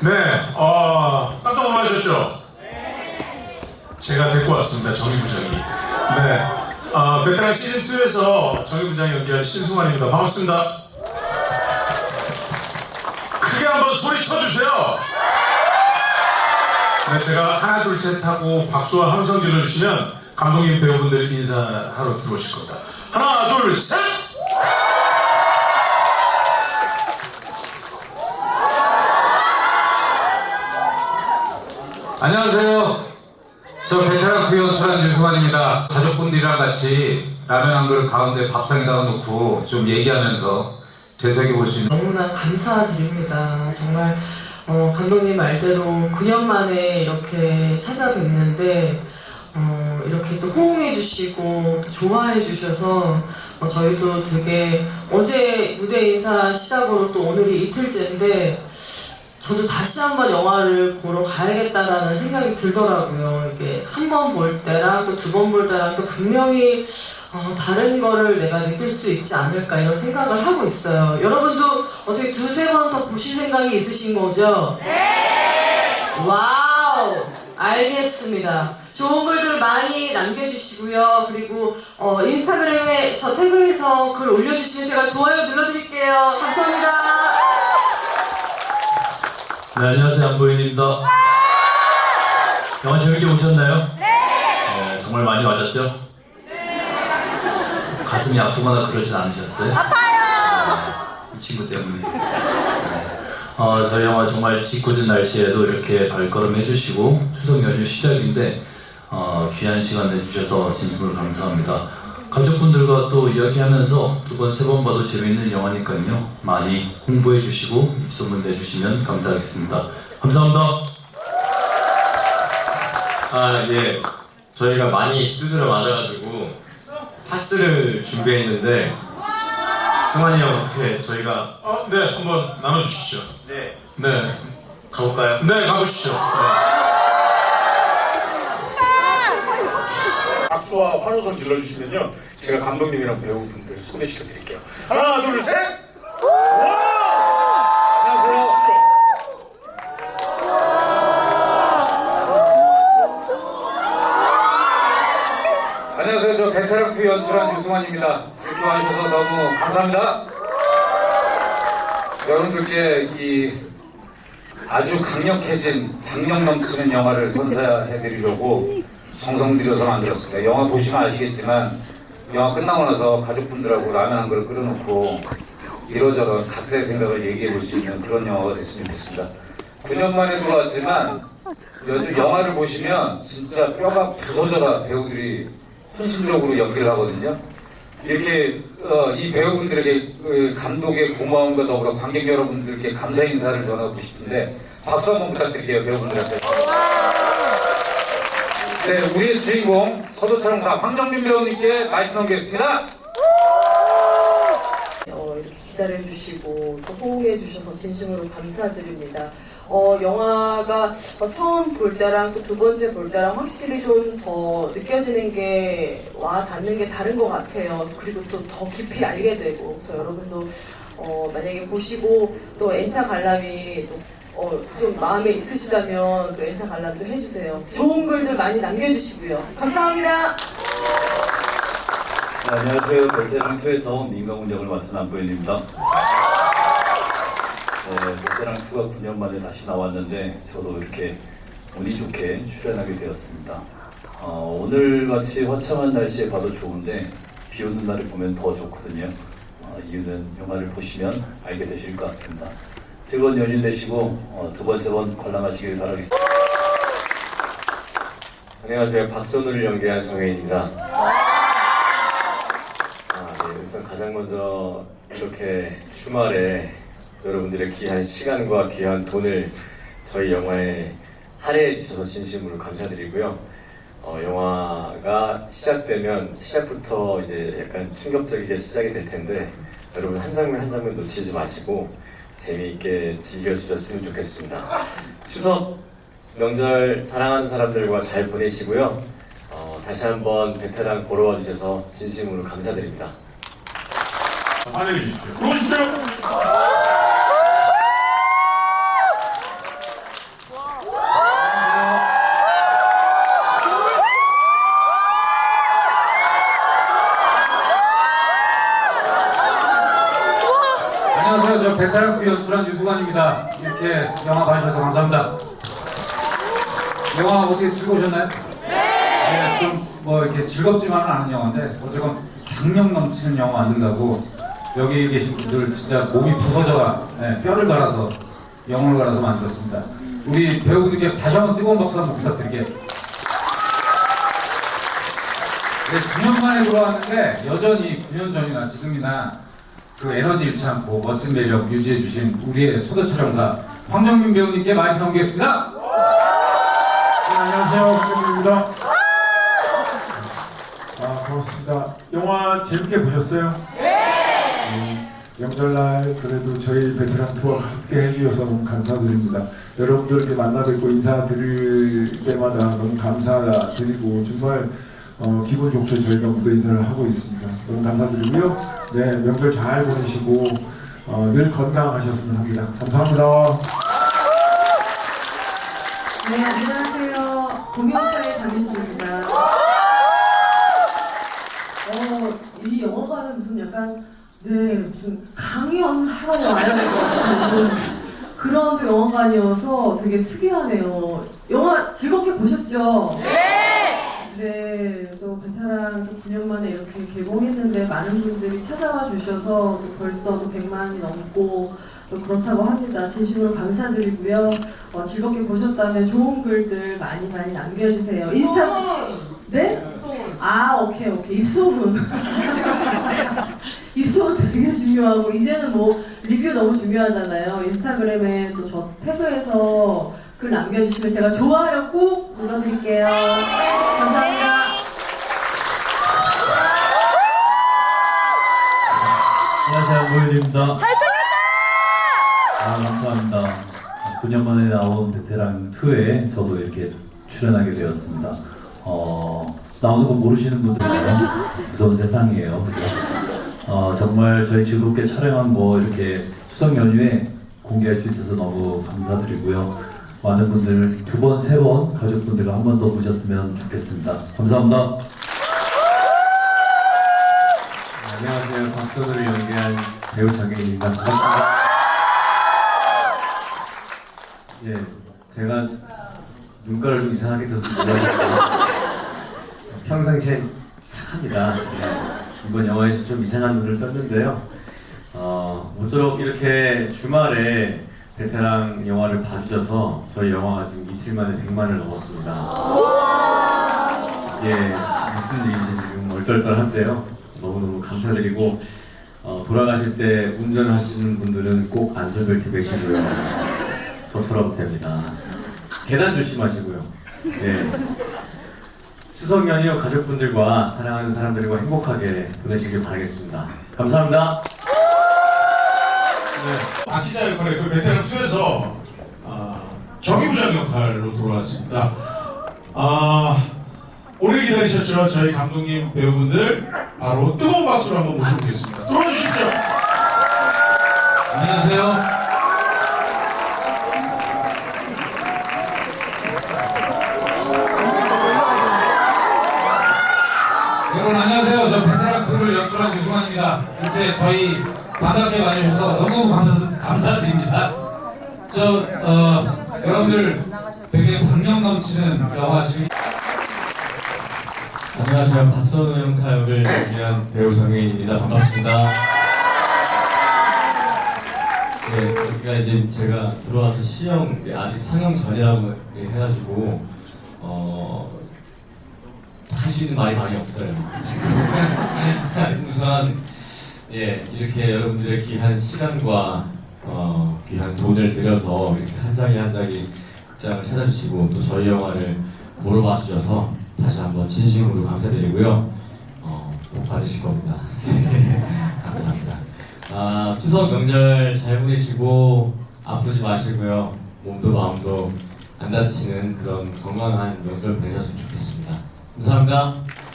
네, 어, 깜짝 놀라셨죠? 제가 데리고 왔습니다, 정희 부장이. 네, 어, 베테랑 시즌2에서 정희 부장이 연기한 신승환입니다. 반갑습니다. 크게 한번 소리 쳐주세요! 네, 제가 하나, 둘, 셋 하고 박수와 함성 질러주시면 감독님 배우분들 인사하러 들어오실 겁니다. 하나, 둘, 셋! 안녕하세요. 저 베테랑 투 연출한 유승환입니다. 가족분들이랑 같이 라면 한 그릇 가운데 밥상에다가 놓고 좀 얘기하면서 되새겨볼 수 있는 너무나 감사드립니다. 정말 어, 감독님 말대로 9년 만에 이렇게 찾아뵙는데 어, 이렇게 또 호응해 주시고 또 좋아해 주셔서 어, 저희도 되게 어제 무대 인사 시작으로 또 오늘이 이틀째인데 저도 다시 한번 영화를 보러 가야겠다라는 생각이 들더라고요. 이게 한 번 볼 때랑 또 두 번 볼 때랑 또 분명히 어, 다른 거를 내가 느낄 수 있지 않을까 이런 생각을 하고 있어요. 여러분도 어떻게 두세 번 더 보실 생각이 있으신 거죠? 네! 와우! 알겠습니다. 좋은 글들 많이 남겨주시고요. 그리고 어, 인스타그램에 저 태그해서 글 올려주시면 제가 좋아요 눌러드릴게요. 감사합니다. 네, 안녕하세요. 안보현입니다. 영화 재밌게 보셨나요? 네. 정말 많이 맞았죠? 가슴이 아프거나 그러진 않으셨어요? 아파요! 이 친구 때문에. 네. 어, 저희 영화 정말 짓궂은 날씨에도 이렇게 발걸음 해주시고 추석 연휴 시작인데 어, 귀한 시간 내주셔서 진심으로 감사합니다. 가족분들과 또 이야기하면서 두 번, 세 번 봐도 재밌는 영화니까요. 많이 홍보해 주시고 입소문 내주시면 감사하겠습니다. 감사합니다. 아, 예. 저희가 많이 두드려 맞아가지고 파스를 준비했는데 승환이 형 어떻게 저희가 어, 네, 한번 나눠주시죠. 네 네, 가볼까요? 네, 가보시죠. 네. 박수와 환호성 질러주시면요. 제가 감독님이랑 배우분들 소개시켜 드릴게요. 하나, 둘, 셋! 와! 안녕하세요. 저 베테랑 투 연출한 유승환입니다. 이렇게 와주셔서 너무 감사합니다. 여러분들께 이 아주 강력해진 박력 넘치는 영화를 선사해드리려고 정성 들여서 만들었습니다. 영화 보시면 아시겠지만 영화 끝나고 나서 가족분들하고 라면 한 그릇 끓여놓고 이러저러 각자의 생각을 얘기해 볼 수 있는 그런 영화가 됐으면 좋겠습니다. 9년 만에 돌아왔지만 요즘 영화를 보시면 진짜 뼈가 부서져라 배우들이 헌신적으로 연기를 하거든요. 이렇게 어, 이 배우분들에게 그 감독의 고마움과 더불어 관객 여러분들께 감사 인사를 전하고 싶은데 박수 한번 부탁드릴게요 배우분들한테. 네, 우리의 주인공 서도촬영사 황정민 배우님께 마이크 넘기겠습니다. 어, 이렇게 기다려주시고 또 호응해주셔서 진심으로 감사드립니다. 어, 영화가 어, 처음 볼 때랑 또 두 번째 볼 때랑 확실히 좀 더 느껴지는 게 와 닿는 게 다른 것 같아요. 그리고 또 더 깊이 알게 되고 그래서 여러분도 어, 만약에 보시고 또 엔차 관람이 또 어, 좀 마음에 있으시다면 또 엔차 관람도 해주세요. 좋은 글들 많이 남겨주시고요. 감사합니다. 네, 안녕하세요. 베테랑 2에서 민간군 역을 맡은 안보현입니다. 네, 베테랑 2가 9년 만에 다시 나왔는데 저도 이렇게 운이 좋게 출연하게 되었습니다. 어, 오늘 같이 화창한 날씨에 봐도 좋은데 비 오는 날을 보면 더 좋거든요. 어, 이유는 영화를 보시면 알게 되실 것 같습니다. 즐거운 연휴 되시고 어, 두 번, 세번 관람하시길 바라겠습니다. 안녕하세요 박선우를 연기한 정혜인입니다. 아, 네, 우선 가장 먼저 이렇게 주말에 여러분들의 귀한 시간과 귀한 돈을 저희 영화에 할애해 주셔서 진심으로 감사드리고요. 어, 영화가 시작되면 시작부터 이제 약간 충격적이게 시작이 될 텐데 여러분 한 장면 한 장면 놓치지 마시고 재미있게 즐겨주셨으면 좋겠습니다. 추석 명절 사랑하는 사람들과 잘 보내시고요. 어, 다시 한번 베테랑 보러 와주셔서 진심으로 감사드립니다. 환영해 주십시오. 들어오십시오. 베테랑 프 유수관입니다. 이렇게 영화 봐주셔서 감사합니다. 영화 어떻게 즐거우셨나요? 네. 좀뭐 이렇게 즐겁지만은 않은 영화인데 어쨌건 강력 넘치는 영화 만든다고 여기 계신 분들 진짜 몸이 부서져가 네, 뼈를 갈아서 영혼을 갈아서 만들었습니다. 우리 배우분들께 다시 한번 뜨거운 박수 한번 부탁드릴게요. 네, 9년 만에 돌아왔는데 여전히 9년 전이나 지금이나 그 에너지 잃지 않고 멋진 매력 유지해 주신 우리의 소대 촬영사 황정민 배우님께 마이크 넘기겠습니다. 네, 안녕하세요. 황정민입니다. 아, 고맙습니다. 영화 재밌게 보셨어요? 네. 명절날 그래도 저희 베테랑 투어 함께 해주셔서 너무 감사드립니다. 여러분들께 만나 뵙고 인사드릴 때마다 너무 감사드리고 정말 어, 기분 좋게 저희가 무대 인사를 하고 있습니다. 너무 감사드리고요. 네, 명절 잘 보내시고 어, 늘 건강하셨으면 합니다. 감사합니다. 네, 안녕하세요. 공영사의 장윤주입니다. 어, 이 영화관은 무슨 약간, 네, 무슨 강연하러 와야 될 것 같은 그런 또 영화관이어서 되게 특이하네요. 영화 즐겁게 보셨죠? 네! 네, 또 베테랑 또 9년 만에 이렇게 개봉했는데 많은 분들이 찾아와 주셔서 또 벌써 또 100만이 넘고 또 그렇다고 합니다. 진심으로 감사드리고요. 어, 즐겁게 보셨다면 좋은 글들 많이 많이 남겨주세요. 인스타 네? 아 오케이 오케이 입소문 입소문 되게 중요하고 이제는 뭐 리뷰 너무 중요하잖아요. 인스타그램에 또 저 태그해서 글 남겨주시면 제가 좋아요 꼭 눌러드릴게요. 감사합니다. 안녕하세요 모현입니다. 잘생겼다. 아 감사합니다. 9년 만에 나온 베테랑 2에 저도 이렇게 출연하게 되었습니다. 어 나오는 거 모르시는 분들은 무서운 세상이에요. 그죠? 어 정말 저희 즐겁게 촬영한 거 이렇게 추석 연휴에 공개할 수 있어서 너무 감사드리고요. 많은 분들 두 번, 세 번 가족분들과 한 번 더 보셨으면 좋겠습니다. 감사합니다. 안녕하세요. 박선우를 연기한 배우 장혜인입니다. 반갑습니다. 예, 제가 눈가를 좀 이상하게 떠서 놀라셨어요. 평상시에 착합니다. 예, 이번 영화에서 좀 이상한 눈을 떴는데요. 어, 모쪼록 이렇게 주말에 베테랑 영화를 봐주셔서 저희 영화가 지금 이틀 만에 100만을 넘었습니다. 이게 무슨 일인지 지금 얼떨떨한데요. 너무너무 감사드리고 어, 돌아가실 때 운전하시는 분들은 꼭 안전벨트 매시고요. 저처럼 됩니다. 계단 조심하시고요. 예. 추석 연휴 가족분들과 사랑하는 사람들과 행복하게 보내시길 바라겠습니다. 감사합니다. 박 기자 역할의 그 베테랑 2에서 아, 정의부장 역할로 돌아왔습니다. 아, 오래 기다리셨죠? 저희 감독님 배우분들 바로 뜨거운 박수로 한번 모셔보겠습니다. 들어와 주십시오. 안녕하세요. 여러분 안녕하세요. 저 베테랑 2를 연출한 유승환입니다. 이렇게 저희 반갑게 봐주셔서 너무 감사, 감사드립니다. 저 어, 여러분들 되게 박력 넘치는 영화 지금 안녕하세요. 박선우 형사 역을 연기한 배우 정혜인입니다. 반갑습니다. 네, 여기가 이제 제가 들어와서 시험 네, 아직 상영 전이라고 네, 해가지고 어, 할 수 있는 말이 많이 없어요. 우선 예 이렇게 여러분들의 귀한 시간과 어, 귀한 돈을 들여서 이렇게 한 장이 한 장이 극장을 찾아주시고 또 저희 영화를 보러 와주셔서 다시 한번 진심으로 감사드리고요. 어, 복 받으실 겁니다. 감사합니다. 아, 추석 명절 잘 보내시고 아프지 마시고요. 몸도 마음도 안 다치는 그런 건강한 명절 보내셨으면 좋겠습니다. 감사합니다.